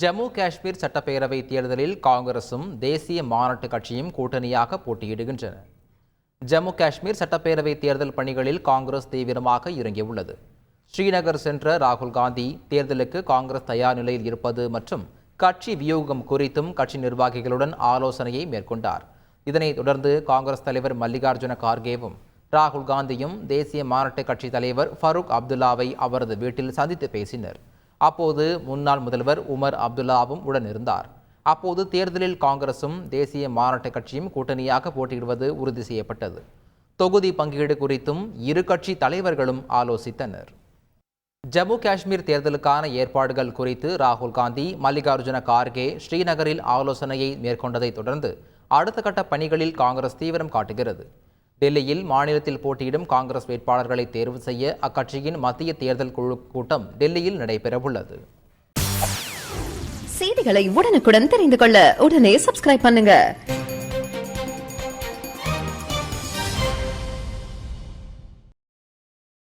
ஜம்மு காஷ்மீர் சட்டப்பேரவை தேர்தலில் காங்கிரசும் தேசிய மாநாட்டு கட்சியும் கூட்டணியாக போட்டியிடுகின்றன. ஜம்மு காஷ்மீர் சட்டப்பேரவை தேர்தல் பணிகளில் காங்கிரஸ் தீவிரமாக இறங்கியுள்ளது. ஸ்ரீநகர் சென்ற ராகுல் காந்தி தேர்தலுக்கு காங்கிரஸ் தயார் நிலையில் இருப்பது மற்றும் கட்சி வியூகம் குறித்தும் கட்சி நிர்வாகிகளுடன் ஆலோசனையை மேற்கொண்டார். இதனைத் தொடர்ந்து காங்கிரஸ் தலைவர் மல்லிகார்ஜுன கார்கேவும் ராகுல் காந்தியும் தேசிய மாநாட்டு கட்சி தலைவர் ஃபரூக் அப்துல்லாவை அவரது வீட்டில் சந்தித்து பேசினர். அப்போது முன்னாள் முதல்வர் உமர் அப்துல்லாவும் உடனிருந்தார். அப்போது தேர்தலில் காங்கிரசும் தேசிய மாநாட்டு கட்சியும் கூட்டணியாக போட்டியிடுவது உறுதி செய்யப்பட்டது. தொகுதி பங்கீடு குறித்தும் இரு கட்சி தலைவர்களும் ஆலோசித்தனர். ஜம்மு காஷ்மீர் தேர்தலுக்கான ஏற்பாடுகள் குறித்து ராகுல் காந்தி மல்லிகார்ஜுன கார்கே ஸ்ரீநகரில் ஆலோசனையை மேற்கொண்டதைத் தொடர்ந்து அடுத்த கட்ட பணிகளில் காங்கிரஸ் தீவிரம் காட்டுகிறது. டெல்லியில் மாநிலத்தில் போட்டியிடும் காங்கிரஸ் வேட்பாளர்களை தேர்வு செய்ய அக்கட்சியின் மத்திய தேர்தல் குழு கூட்டம் டெல்லியில் நடைபெறவுள்ளது. செய்திகளை உடனுக்குடன் தெரிந்து கொள்ள உடனே சப்ஸ்கிரைப் பண்ணுங்க.